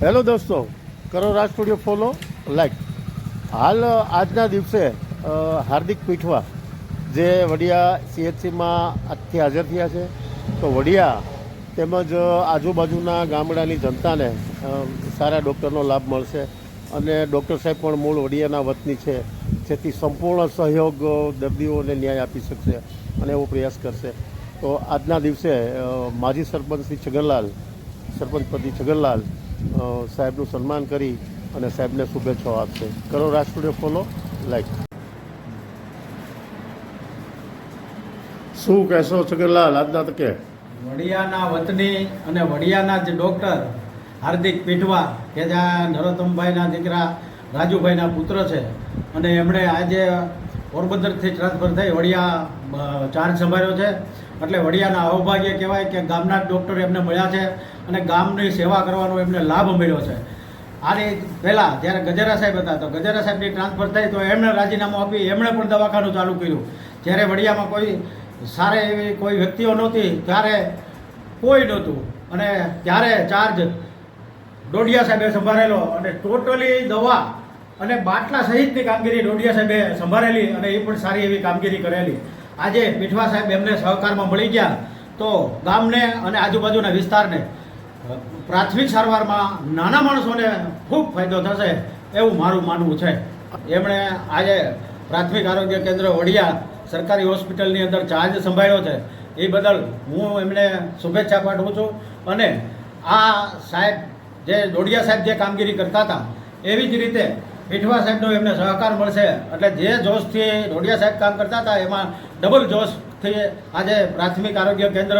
Hello દોસ્તો કરો રાજ studio follow like હાલ આજના દિવસે હાર્દિક પીઠવા જે વડિયા સીએચસીમાં આજથી હાજર થયા છે તો વડિયા તેમજ આજુબાજુના ગામડાની જનતાને સારા ડૉક્ટરનો લાભ મળશે અને ડૉક્ટર સાહેબ પણ મૂળ વડિયાના વતની છે, જેથી સંપૂર્ણ સહયોગ દર્દીઓને ન્યાય આપી શકશે અને એવો પ્રયાસ કરશે. તો આજના દિવસે માજી સરપંચ શ્રી છગનલાલ સરપંચ પતિ છગનલાલ સાહેબનું સન્માન કરી અને સાહેબને શુભેચ્છાઓ આપશે. કરો રાજ સ્ટુડિયો ફોલો લાઈક. શું કહેશો છગનલાલ આજના તકે? વડિયાના વતની અને વડિયાના જે ડૉક્ટર હાર્દિક પીઠવા કે જે નરોત્તમભાઈના દીકરા રાજુભાઈના પુત્ર છે. અને એમણે આજે પોરબંદરથી ટ્રાન્સફર થઈ વડિયા ચાર્જ સંભાળ્યો છે. એટલે વડિયાના અવભાગ્ય કહેવાય કે ગામના ડૉક્ટર એમને મળ્યા છે અને ગામની સેવા કરવાનો એમને લાભ મળ્યો છે. આની પહેલાં જ્યારે ગજેરા સાહેબ હતા, તો ગજેરા સાહેબની ટ્રાન્સફર થઈ તો એમણે રાજીનામું આપી, એમણે પણ દવાખાનું ચાલુ કર્યું. જ્યારે વડિયામાં કોઈ સારી એવી કોઈ વ્યક્તિઓ નહોતી, ત્યારે કોઈ નહોતું. અને ત્યારે ચાર્જ ડોડિયા સાહેબે સંભાળેલો અને ટોટલી દવા અને બાટલા સહિતની કામગીરી ડોડિયા સાહેબે સંભાળેલી અને એ પણ સારી એવી કામગીરી કરેલી. આજે પીઠવા સાહેબ એમને સહકારમાં મળી ગયા તો ગામને અને આજુબાજુના વિસ્તારને પ્રાથમિક સારવારમાં નાના માણસોને ખૂબ ફાયદો થશે એવું મારું માનવું છે. એમણે આજે પ્રાથમિક આરોગ્ય કેન્દ્ર વડિયા સરકારી હોસ્પિટલની અંદર ચાર્જ સંભાળ્યો છે. એ બદલ હું એમને શુભેચ્છા પાઠવું છું અને આ સાહેબ જે ડોડિયા સાહેબ જે કામગીરી કરતા હતા એવી જ રીતે પીઠવા સાહેબનો એમને સહકાર મળશે. એટલે જે જોશથી ઢોડિયા સાહેબ કામ કરતા હતા, એમાં ડબલ જોશથી આજે પ્રાથમિક આરોગ્ય કેન્દ્ર,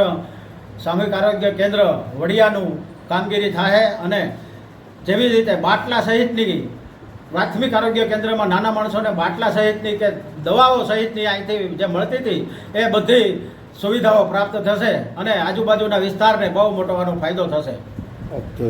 સામૂહિક આરોગ્ય કેન્દ્ર, વડિયાનું કામગીરી થાય અને જેવી રીતે બાટલા સહિતની પ્રાથમિક આરોગ્ય કેન્દ્રમાં નાના માણસોને બાટલા સહિતની કે દવાઓ સહિતની અહીંથી જે મળતી હતી, એ બધી સુવિધાઓ પ્રાપ્ત થશે અને આજુબાજુના વિસ્તારને બહુ મોટો આનો ફાયદો થશે. ઓકે.